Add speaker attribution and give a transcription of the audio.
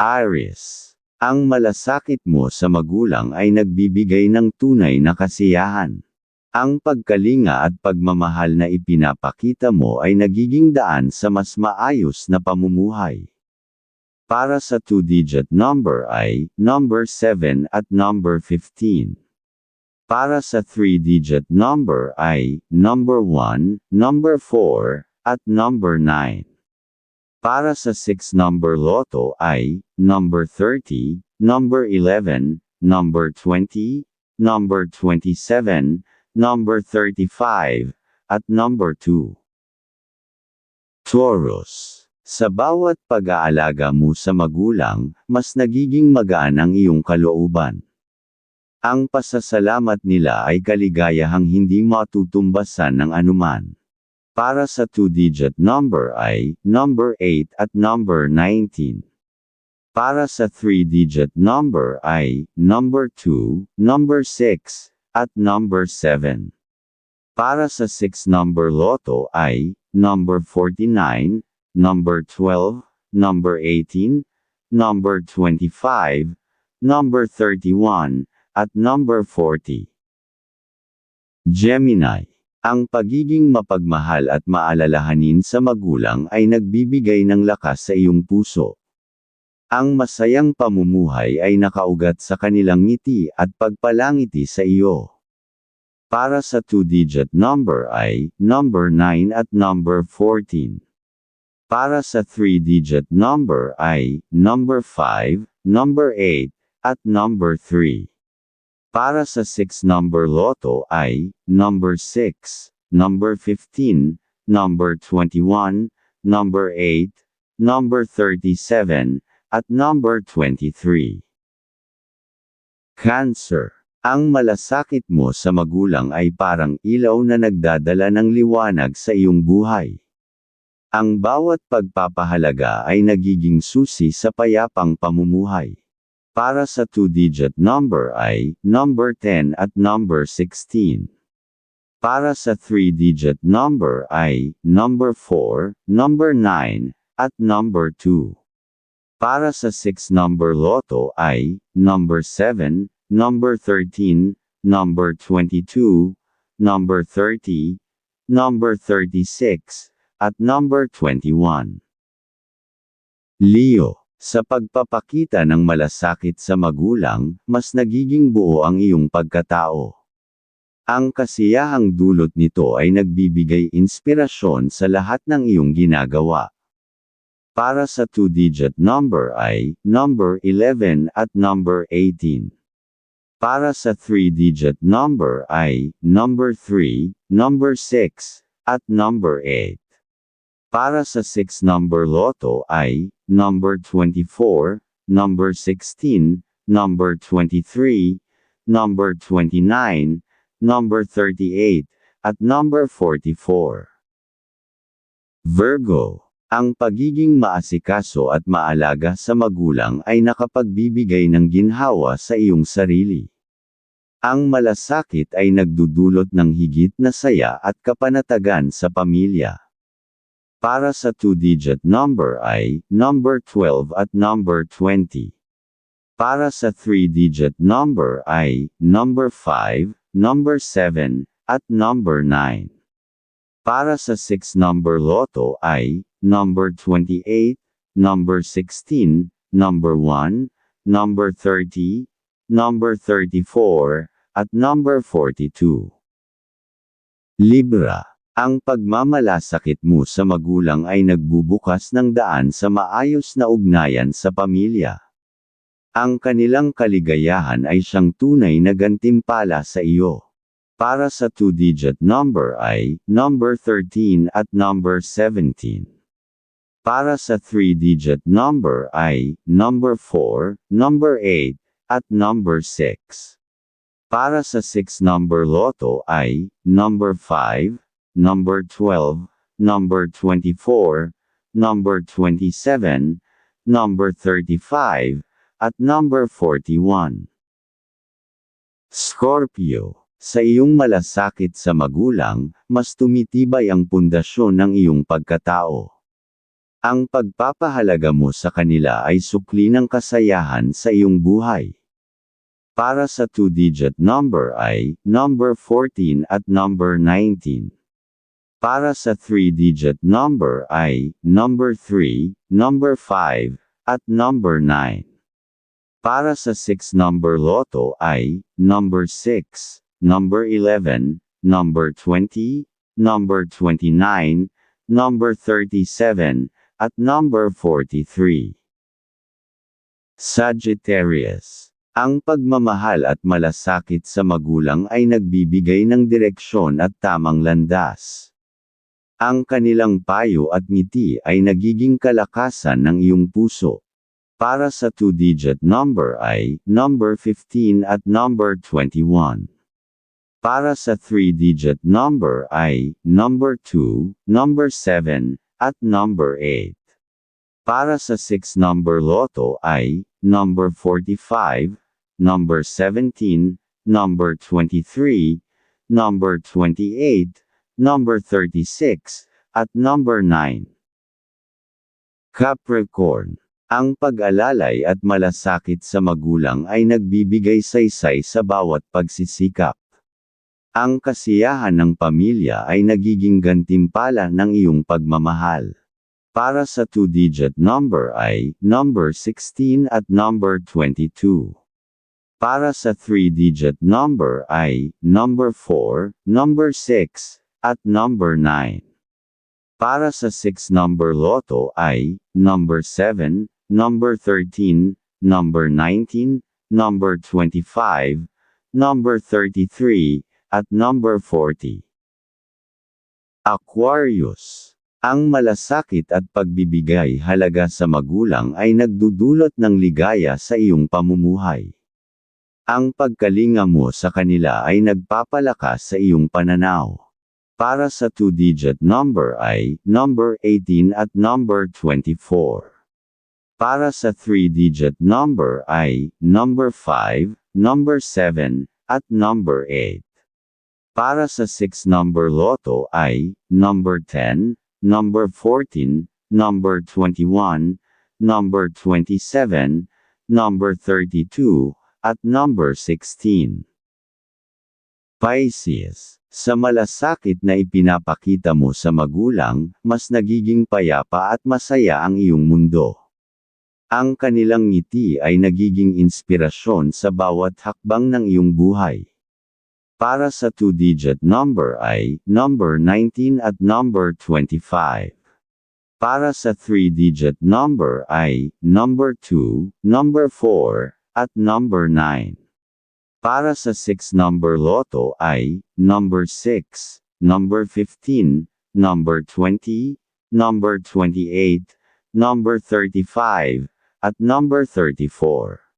Speaker 1: Aries. Ang malasakit mo sa magulang ay nagbibigay ng tunay na kasiyahan. Ang pagkalinga at pagmamahal na ipinapakita mo ay nagiging daan sa mas maayos na pamumuhay. Para sa two-digit number ay number 7 at number 15. Para sa three-digit number ay number 1, number 4, at number 9. Para sa 6 number loto ay number 30, number 11, number 20, number 27, number 35, at number 2. Taurus. Sa bawat pag-aalaga mo sa magulang, mas nagiging magaan ang iyong kalooban. Ang pasasalamat nila ay kaligayahang hindi matutumbasan ng anuman. Para sa two-digit number ay number 8 at number 19. Para sa three-digit number ay number 2, number 6, at number 7. Para sa 6 number loto ay number 49, number 12, number 18, number 25, number 31, at number 40. Gemini ang pagiging mapagmahal at maalalahanin sa magulang ay nagbibigay ng lakas sa iyong puso. Ang masayang pamumuhay ay nakaugat sa kanilang ngiti at pagpalangiti sa iyo. Para sa two-digit number ay number 9 at number 14. Para sa three-digit number ay number 5, number 8, at number 3. Para sa 6 number loto ay number 6, number 15, number 21, number 8, number 37, at number 23. Cancer. Ang malasakit mo sa magulang ay parang ilaw na nagdadala ng liwanag sa iyong buhay. Ang bawat pagpapahalaga ay nagiging susi sa payapang pamumuhay. Para sa two-digit number ay number 10 at number 16. Para sa three-digit number ay number 4, number 9, at number 2. Para sa 6 number loto ay number 7, number 13, number 22, number 30, number 36, at number 21. Leo sa pagpapakita ng malasakit sa magulang, mas nagiging buo ang iyong pagkatao. Ang kasiyahang dulot nito ay nagbibigay inspirasyon sa lahat ng iyong ginagawa. Para sa two-digit number ay number 11 at number 18. Para sa three-digit number ay number 3, number 6, at number 8. Para sa 6 number loto ay number 24, number 16, number 23, number 29, number 38, at number 44. Virgo ang pagiging maasikaso at maalaga sa magulang ay nakapagbibigay ng ginhawa sa iyong sarili. Ang malasakit ay nagdudulot ng higit na saya at kapanatagan sa pamilya. Para sa two-digit number ay number 12 at number 20. Para sa three-digit number ay number 5, number 7, at number 9. Para sa 6 number loto ay number 28, number 16, number 1, number 30, number 34, at number 42. Libra ang pagmamalasakit mo sa magulang ay nagbubukas ng daan sa maayos na ugnayan sa pamilya. Ang kanilang kaligayahan ay siyang tunay na gantimpala sa iyo. Para sa two-digit number ay number 13 at number 17. Para sa three-digit number ay number 4, number 8, at number 6. Para sa 6 number loto ay number 5, number 12, number 24, number 27, number 35, at number 41. Scorpio, sa iyong malasakit sa magulang, mas tumitibay ang pundasyon ng iyong pagkatao. Ang pagpapahalaga mo sa kanila ay sukli ng kasayahan sa iyong buhay. Para sa two-digit number ay number 14 at number 19. Para sa three-digit number ay number 3, number 5, at number 9. Para sa 6 number loto ay number 6, number 11, number 20, number 29, number 37, at number 43. Sagittarius Ang pagmamahal at malasakit sa magulang ay nagbibigay ng direksyon at tamang landas. Ang kanilang payo at ngiti ay nagiging kalakasan ng iyong puso. Para sa two-digit number ay number 15 at number 21. Para sa three-digit number ay number 2, number 7, at number 8. Para sa 6 number loto ay number 45, number 17, number 23, number 28, number 36, at number 9. Capricorn ang pag-alalay at malasakit sa magulang ay nagbibigay saysay sa bawat pagsisikap. Ang kasiyahan ng pamilya ay nagiging gantimpala ng iyong pagmamahal. Para sa two-digit number ay number 16 at number 22. Para sa three-digit number ay number 4, number 6, at number 9. Para sa 6 number loto ay number 7, number 13, number 19, number 25, number 33, at number 40. Aquarius. Ang malasakit at pagbibigay halaga sa magulang ay nagdudulot ng ligaya sa iyong pamumuhay. Ang pagkalinga mo sa kanila ay nagpapalakas sa iyong pananaw. Para sa two-digit number ay number 18 at number 24. Para sa three-digit number ay number 5, number 7, at number 8. Para sa 6 number loto ay number 10, number 14, number 21, number 27, number 32, at number 16. Pisces Sa malasakit na ipinapakita mo sa magulang, mas nagiging payapa at masaya ang iyong mundo. Ang kanilang ngiti ay nagiging inspirasyon sa bawat hakbang ng iyong buhay. Para sa two-digit number ay number 19 at number 25. Para sa three-digit number ay number 2, number 4, at number 9. Para sa 6 number loto ay number 6, number 15, number 20, number 28, number 35, at number 34.